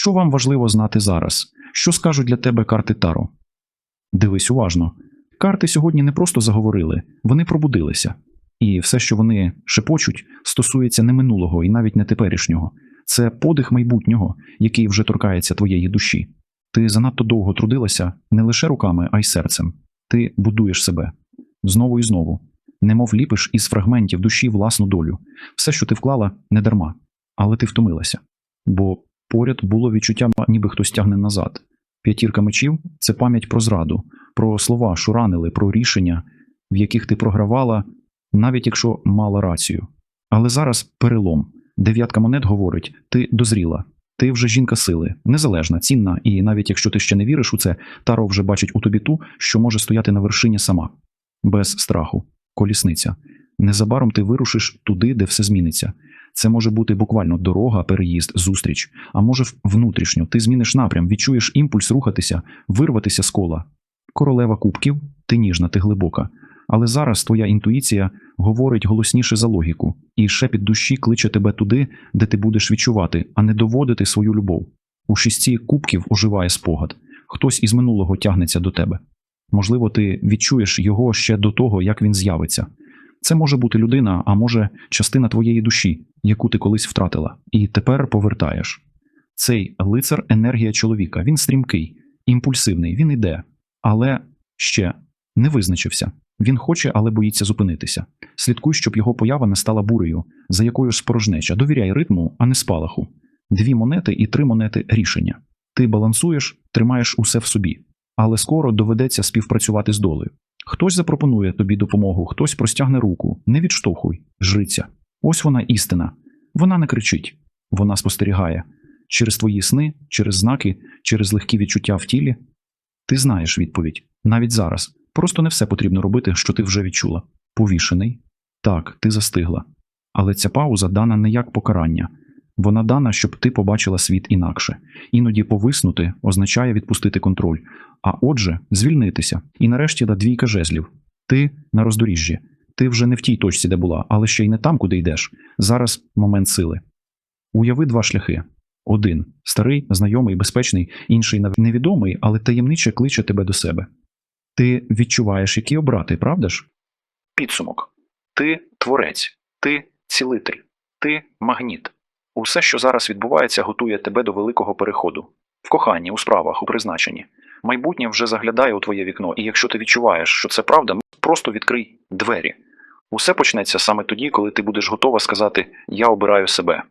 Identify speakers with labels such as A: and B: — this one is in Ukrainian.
A: Що вам важливо знати зараз? Що скажуть для тебе карти Таро? Дивись уважно. Карти сьогодні не просто заговорили, вони пробудилися. І все, що вони шепочуть, стосується не минулого і навіть не теперішнього. Це подих майбутнього, який вже торкається твоєї душі. Ти занадто довго трудилася не лише руками, а й серцем. Ти будуєш себе знову і знову, немов ліпиш із фрагментів душі власну долю. Все, що ти вклала, не дарма, але ти втомилася. Бо поряд було відчуття, ніби хтось тягне назад. П'ятірка мечів це пам'ять про зраду, про слова, що ранили, про рішення, в яких ти програвала, навіть якщо мала рацію. Але зараз перелом. Дев'ятка монет говорить: ти дозріла, ти вже жінка сили, незалежна, цінна, і навіть якщо ти ще не віриш у це, Таро вже бачить у тобі ту, що може стояти на вершині сама, без страху, колісниця. Незабаром ти вирушиш туди, де все зміниться. Це може бути буквально дорога, переїзд, зустріч, а може внутрішньо. Ти зміниш напрям, відчуєш імпульс рухатися, вирватися з кола. Королева кубків, ти ніжна, ти глибока. Але зараз твоя інтуїція говорить голосніше за логіку, і шепіт душі кличе тебе туди, де ти будеш відчувати, а не доводити свою любов. У шістці кубків оживає спогад. Хтось із минулого тягнеться до тебе. Можливо, ти відчуєш його ще до того, як він з'явиться. Це може бути людина, а може частина твоєї душі, яку ти колись втратила, і тепер повертаєш. Цей лицар енергія чоловіка. Він стрімкий, імпульсивний, він іде, але ще не визначився. Він хоче, але боїться зупинитися. Слідкуй, щоб його поява не стала бурею, за якою спорожнеча. Довіряй ритму, а не спалаху. Дві монети і три монети рішення. Ти балансуєш, тримаєш усе в собі, але скоро доведеться співпрацювати з долею. Хтось запропонує тобі допомогу, хтось простягне руку. Не відштовхуй, жриця. Ось вона істина. Вона не кричить, вона спостерігає через твої сни, через знаки, через легкі відчуття в тілі. Ти знаєш відповідь навіть зараз. Просто не все потрібно робити, що ти вже відчула. Повішений. Так, ти застигла. Але ця пауза дана не як покарання. Вона дана, щоб ти побачила світ інакше. Іноді повиснути означає відпустити контроль, а отже, звільнитися. І нарешті да двійка жезлів. Ти на роздоріжжі. Ти вже не в тій точці, де була, але ще й не там, куди йдеш. Зараз момент сили. Уяви два шляхи. Один старий, знайомий, безпечний, інший невідомий, але таємниче кличе тебе до себе. Ти відчуваєш, які обрати, правда ж? Підсумок. Ти творець, ти цілитель, ти магніт. Усе, що зараз відбувається, готує тебе до великого переходу. В коханні, у справах, у призначенні. Майбутнє вже заглядає у твоє вікно, і якщо ти відчуваєш, що це правда, просто відкрий двері. Усе почнеться саме тоді, коли ти будеш готова сказати Я обираю себе.